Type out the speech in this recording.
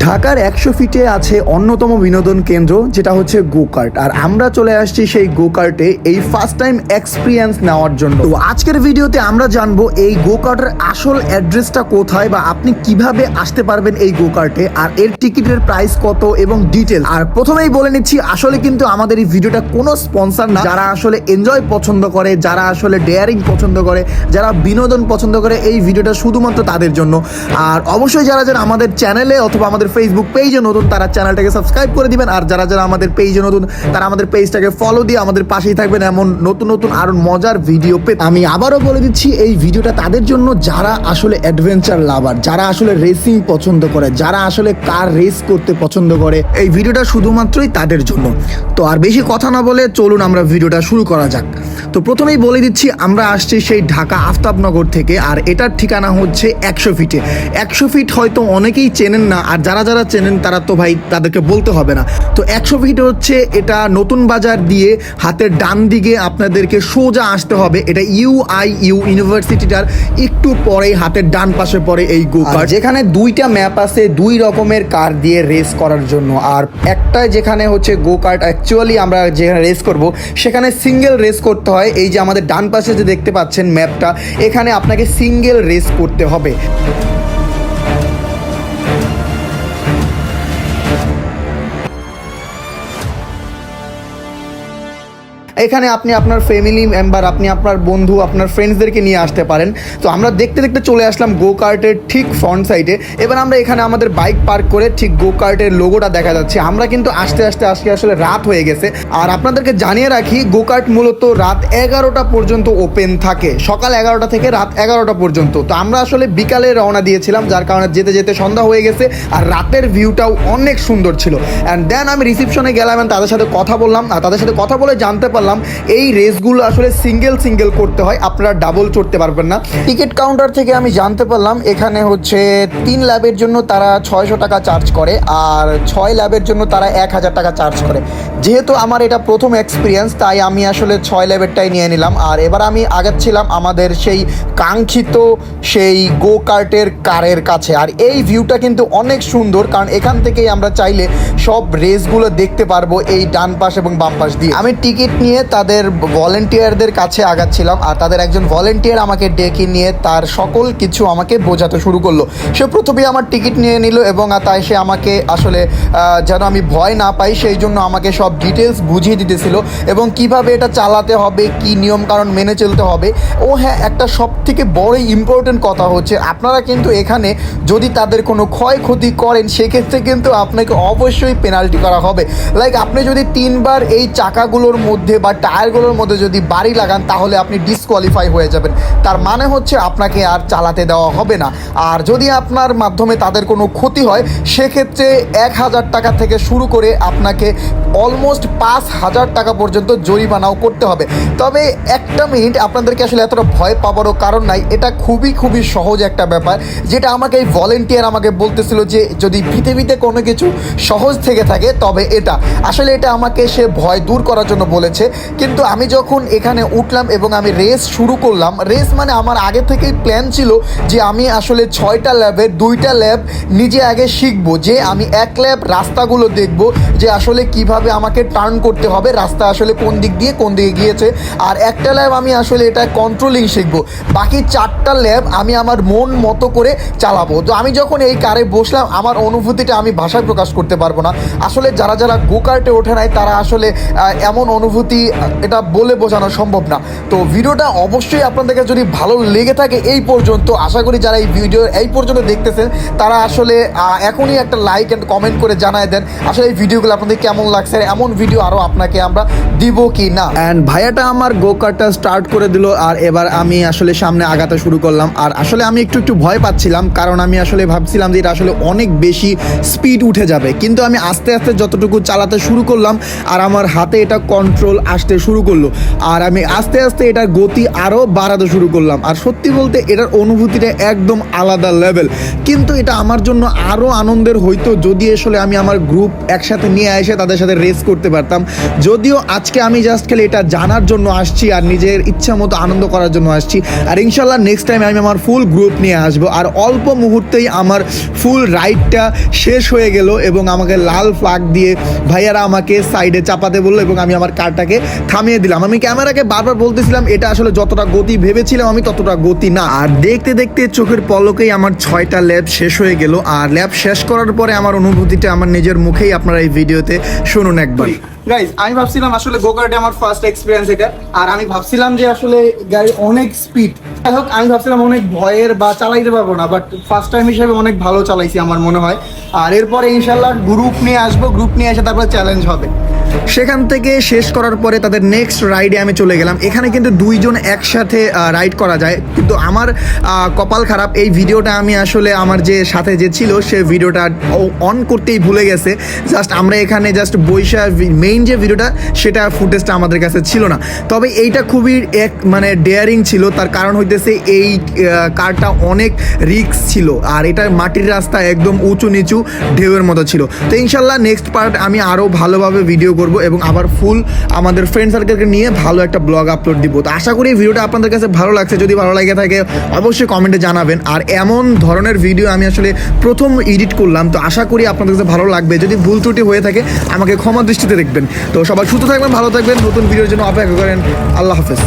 ঢাকার একশো ফিটে আছে অন্যতম বিনোদন কেন্দ্র, যেটা হচ্ছে গো কার্ট আর আমরা চলে আসছি সেই গোকার্টে এই ফার্স্ট টাইম এক্সপিরিয়েন্স নেওয়ার জন্য। তো আজকের ভিডিওতে আমরা জানব এই গো কার্টের আসল অ্যাড্রেসটা কোথায় বা আপনি কীভাবে আসতে পারবেন এই গো কার্টে আর এর টিকিটের প্রাইস কত এবং ডিটেল আর প্রথমেই বলে নিচ্ছি, আসলে কিন্তু আমাদের এই ভিডিওটা কোনো স্পন্সর না। যারা আসলে এনজয় পছন্দ করে, যারা আসলে ডেয়ারিং পছন্দ করে, যারা বিনোদন পছন্দ করে, এই ভিডিওটা শুধুমাত্র তাদের জন্য। আর অবশ্যই যারা যারা আমাদের চ্যানেলে অথবা আমাদের ফেসবুক পেজে নতুন, তারা চ্যানেলটাকে সাবস্ক্রাইব করে দিবেন। আর যারা যারা আমাদের পেজে নতুন, তারা আমাদের পেজটাকে ফলো দিয়ে আমাদের পাশেই থাকবেন। এমন নতুন নতুন আরও মজার ভিডিও পেতে। আমি আবারও বলে দিচ্ছি, এই ভিডিওটা তাদের জন্য যারা আসলে অ্যাডভেঞ্চার লাভার যারা আসলে রেসিং পছন্দ করে, যারা আসলে কার রেস করতে পছন্দ করে, এই ভিডিওটা শুধুমাত্রই তাদের জন্য। তো আর বেশি কথা না বলে চলুন আমরা ভিডিওটা শুরু করা যাক। তো প্রথমেই বলে দিচ্ছি, আমরা আসছি সেই ঢাকা আফতাবনগর থেকে, আর এটার ঠিকানা হচ্ছে একশো ফিটে। একশো ফিট হয়তো অনেকেই চেনেন না, আর যারা যারা চেনেন তারা তো ভাই তাদেরকে বলতে হবে না। তো একশো ফিট হচ্ছে এটা নতুন বাজার দিয়ে হাতের ডান দিকে আপনাদেরকে সোজা আসতে হবে। এটা ইউআই ইউ ইউনিভার্সিটিটার একটু পরেই হাতের ডান পাশে পড়ে এই গো কার্ট যেখানে দুইটা ম্যাপ আছে, দুই রকমের কার দিয়ে রেস করার জন্য। আর একটা যেখানে হচ্ছে গো কার্ট অ্যাকচুয়ালি আমরা যেখানে রেস করব, সেখানে সিঙ্গেল রেস করতে হয়, এই যে আমাদের ডান পাশে যে দেখতে পাচ্ছেন ম্যাপটা এখানে আপনাকে সিঙ্গেল রেস করতে হবে। এখানে আপনি আপনার ফ্যামিলি মেম্বার আপনি আপনার বন্ধু, আপনার ফ্রেন্ডসদেরকে নিয়ে আসতে পারেন। তো আমরা দেখতে দেখতে চলে আসলাম গো কার্টের ঠিক ফ্রন্ট সাইডে এবার আমরা এখানে আমাদের বাইক পার্ক করে ঠিক গো কার্টের লোগোটা দেখা যাচ্ছে। আমরা কিন্তু আস্তে আস্তে, আজকে আসলে রাত হয়ে গেছে। আর আপনাদেরকে জানিয়ে রাখি গো কার্ট মূলত রাত এগারোটা পর্যন্ত ওপেন থাকে। সকাল এগারোটা থেকে রাত এগারোটা পর্যন্ত। তো আমরা আসলে বিকালে রওনা দিয়েছিলাম, যার কারণে যেতে যেতে সন্ধ্যা হয়ে গেছে আর রাতের ভিউটাও অনেক সুন্দর ছিল। অ্যান্ড দেন আমি রিসিপশনে গেলাম তাদের সাথে কথা বললাম। আর তাদের সাথে কথা বলে জানতে পারলাম এই রেসগুলো আসলে সিঙ্গেল সিঙ্গেল করতে হয়, আপনারা ডাবল চড়তে পারবেন না। টিকিট কাউন্টার থেকে আমি জানতে পারলাম, এখানে হচ্ছে তিন ল্যাবের জন্য তারা ছয়শো টাকা চার্জ করে, আর ছয় ল্যাবের জন্য তারা এক হাজার টাকা চার্জ করে। যেহেতু আমার এটা প্রথম এক্সপিরিয়েন্স তাই আমি আসলে ছয় ল্যাবেরটাই নিয়ে নিলাম। আর এবার আমি আগাচ্ছিলাম আমাদের সেই কাঙ্ক্ষিত সেই গো কার্টের কারের কাছে। আর এই ভিউটা কিন্তু অনেক সুন্দর, কারণ এখান থেকেই আমরা চাইলে সব রেসগুলো দেখতে পারব এই ডান পাশ এবং বাম পাশ দিয়ে। আমি টিকিট নিয়ে তাদের ভলেন্টিয়ারদের কাছে আগাচ্ছিলাম আর তাদের একজন ভলেন্টিয়ার আমাকে ডেকে নিয়ে তার সকল কিছু আমাকে বোঝাতে শুরু করল। সে প্রথমেই আমার টিকিট নিয়ে নিল এবং তাই সে আমাকে আসলে যেন আমি ভয় না পাই, সেই জন্য আমাকে সব ডিটেলস বুঝিয়ে দিতেছিল এবং কীভাবে এটা চালাতে হবে, কি নিয়ম কারণ মেনে চলতে হবে। ও হ্যাঁ একটা সব থেকে বড় ইম্পর্টেন্ট কথা হচ্ছে, আপনারা কিন্তু এখানে যদি তাদের কোনো ক্ষয়ক্ষতি করেন, সেক্ষেত্রে কিন্তু আপনাকে অবশ্যই পেনাল্টি করা হবে। লাইক আপনি যদি তিনবার এই চাকাগুলোর মধ্যে বা টায়ারগুলোর মধ্যে যদি বাড়ি লাগান, তাহলে আপনি ডিসকোয়ালিফাই হয়ে যাবেন। তার মানে হচ্ছে আপনাকে আর চালাতে দেওয়া হবে না। আর যদি আপনার মাধ্যমে তাদের কোনো ক্ষতি হয়, সেক্ষেত্রে এক হাজার টাকা থেকে শুরু করে আপনাকে অলমোস্ট পাঁচ হাজার টাকা পর্যন্ত জরিমানাও করতে হবে। তবে একটা মিনিট, আপনাদেরকে আসলে এতটা ভয় পাবারও কারণ নাই। এটা খুবই খুবই সহজ একটা ব্যাপার, যেটা আমাকে এই ভলেন্টিয়ার আমাকে বলতেছিল যে, যদি পৃথিবীতে কোনো কিছু সহজ থেকে থাকে, তবে এটা। আসলে এটা আমাকে সে ভয় দূর করার জন্য বলেছে। কিন্তু আমি যখন এখানে উঠলাম এবং আমি রেস শুরু করলাম, রেস মানে আমার আগে থেকেই প্ল্যান ছিল যে আমি আসলে ছয়টা ল্যাবের দুইটা ল্যাব নিজে আগে শিখব, যে আমি এক ল্যাব রাস্তাগুলো দেখব, যে আসলে কীভাবে আমাকে টার্ন করতে হবে, রাস্তা আসলে কোন দিক দিয়ে কোন দিকে গিয়েছে, আর একটা ল্যাব আমি আসলে এটা কন্ট্রোলিং শিখব। বাকি চারটা ল্যাব আমি আমার মন মতো করে চালাবো। তো আমি যখন এই কারে বসলাম, আমার অনুভূতিটা আমি ভাষায় প্রকাশ করতে পারব না। আসলে যারা যারা গোকার্টে ওঠে নাই, তারা আসলে এমন অনুভূতি এটা বলে বোঝানো সম্ভব না। তো ভিডিওটা অবশ্যই আপনাদেরকে যদি ভালো লেগে থাকে এই পর্যন্ত, আশা করি যারা এই ভিডিও এই পর্যন্ত দেখতেছেন, তারা আসলে এখনই একটা লাইক অ্যান্ড কমেন্ট করে জানায় দেন, আসলে এই ভিডিওগুলো আপনাদের কেমন লাগছে এমন ভিডিও আরও আপনাকে আমরা দিব কি না। অ্যান্ড ভাইয়াটা আমার গো কার্টটা স্টার্ট করে দিল, আর এবার আমি আসলে সামনে আগাতে শুরু করলাম। আর আসলে আমি একটু একটু ভয় পাচ্ছিলাম, কারণ আমি আসলে ভাবছিলাম যে এটা আসলে অনেক বেশি স্পিড উঠে যাবে। কিন্তু আমি আস্তে আস্তে যতটুকু চালাতে শুরু করলাম, আর আমার হাতে এটা কন্ট্রোল আসতে শুরু করল। আর আমি আস্তে আস্তে এটার গতি আরও বাড়াতে শুরু করলাম। আর সত্যি বলতে এটার অনুভূতিটা একদম আলাদা লেভেল কিন্তু এটা আমার জন্য আরও আনন্দের হইতো যদি আসলে আমি আমার গ্রুপ একসাথে নিয়ে এসে তাদের সাথে রেস করতে পারতাম। যদিও আজকে আমি জাস্ট খালি এটা জানার জন্য আসছি আর নিজের ইচ্ছা মতো আনন্দ করার জন্য আসছি। আর ইনশাল্লাহ নেক্সট টাইম আমি আমার ফুল গ্রুপ নিয়ে আসব। আর অল্প মুহূর্তেই আমার ফুল রাইডটা শেষ হয়ে গেল এবং আমাকে লাল ফ্লাগ দিয়ে ভাইয়ারা আমাকে সাইডে চাপাতে বলল এবং আমি আমার কারটাকে থামিয়ে দিলাম। আমি ক্যামেরাকে বারবার বলতেছিলাম, এটা আসলে যতটা গতি ভেবেছিলাম আমি, ততটা গতি না। আর দেখতে দেখতে চোখের পলকেই আমার ছয়টা ল্যাব শেষ হয়ে গেল। আর ল্যাব শেষ করার পরে আমার অনুভূতিটা আমার নিজের মুখেই আপনারা এই ভিডিওতে শুনুন একবার। গাইজ আমি ভাবছিলাম আসলে গোকার্টে আমার ফার্স্ট এক্সপিরিয়েন্স এটা। আর আমি ভাবছিলাম যে আসলে গাড়ি অনেক স্পিড যাই হোক, আমি ভাবছিলাম অনেক ভয়ের বা চালাইতে পারব না বাট ফার্স্ট টাইম হিসেবে অনেক ভালো চালাইছি আমার মনে হয়। আর এরপরে ইনশাল্লাহ গ্রুপ নিয়ে আসব গ্রুপ নিয়ে এসে তারপরে চ্যালেঞ্জ হবে। সেখান থেকে শেষ করার পরে তাদের নেক্সট রাইডে আমি চলে গেলাম। এখানে কিন্তু দুইজন একসাথে রাইড করা যায়। কিন্তু আমার কপাল খারাপ। এই ভিডিওটা আমি আসলে আমার যে সাথে যে ছিল, সে ভিডিওটা অন করতেই ভুলে গেছে। জাস্ট আমরা এখানে জাস্ট বৈশা মেইন যে ভিডিওটা, সেটা ফুটেজটা আমাদের কাছে ছিল না। তবে এইটা খুবই এক মানে ডেয়ারিং ছিল। তার কারণ হইতেছে এই কারটা অনেক রিক্স ছিল। আর এটার মাটির রাস্তা একদম উঁচু নিচু ঢেউয়ের মতো ছিল। তো ইনশাল্লাহ নেক্সট পার্ট আমি আরও ভালোভাবে ভিডিও করব এবং আবার ফুল আমাদের ফ্রেন্ড সার্কেলকে নিয়ে ভালো একটা ব্লগ আপলোড দিব। তো আশা করি ভিডিওটা আপনাদের কাছে ভালো লাগছে। যদি ভালো লাগে থাকে, অবশ্যই কমেন্টে জানাবেন। আর এমন ধরনের ভিডিও আমি আসলে প্রথম এডিট করলাম, তো আশা করি আপনাদের কাছে ভালো লাগবে। যদি ভুল ত্রুটি হয়ে থাকে, আমাকে ক্ষমা দৃষ্টিতে দেখবেন। তো সবাই সুস্থ থাকবেন, ভালো থাকবেন। নতুন ভিডিওর জন্য অপেক্ষা করেন। আল্লাহ হাফেজ।